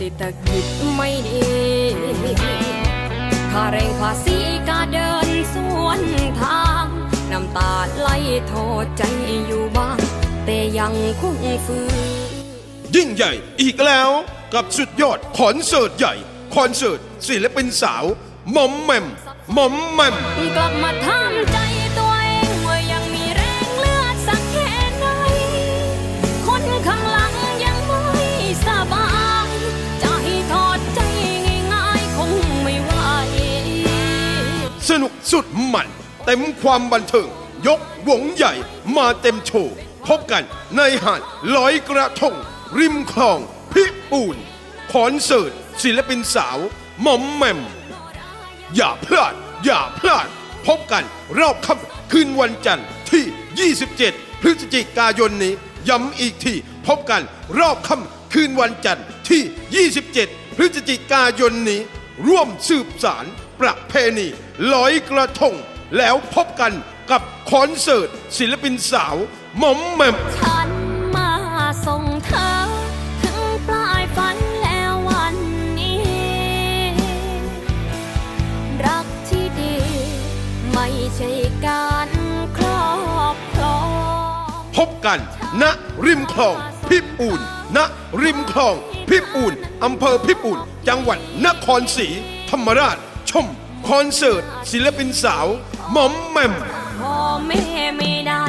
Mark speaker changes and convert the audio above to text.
Speaker 1: เศรษฐกิจไม่ดีค่าแรงภาษีกาเดินสวนทาง น้ำตาไหลโทษใจอยู่บ้าง แต่ยังคงฝืน
Speaker 2: ยิ่งใหญ่อีกแล้วกับสุดยอดคอนเสิร์ตใหญ่ คอนเสิร์ตศิลปินสาวหมอมแหมมหมอมแหมม
Speaker 1: กลับมาถามใจ สนุ
Speaker 2: กสุดมันเต็มความบันเทิง ยกวงใหญ่มาเต็มโชว์ พบกันในหาดลอยกระทง ริมคลองพิปูนคอนเสิร์ตศิลปินสาวหมอมแหมมอย่าพลาด อย่าพลาด พบกันรอบค่ำคืนวันจันทร์ที่ 27 พฤศจิกายนนี้ ย้ำอีกที พบกันรอบค่ำคืนวันจันทร์ที่ 27 พฤศจิกายนนี้ ร่วมสืบสารประเพณีลอยกระทง แล้วพบกันกับคอนเสิร์ตศิลปินสาวหมอมแหมม
Speaker 1: ฉันมาส่งเธอ ถึงปลายฝันแล้ววันนี้ รักที่ดี ไม่ใช่การครอบครอง
Speaker 2: พบกันณริมคลองพิปูน ณริมคลอง พิบูลอำเภอพิบูลจังหวัดนครศรีธรรมราช ชม คอนเสิร์ต ศิลปินสาวหมอมแมมพอแม่ไม่ได้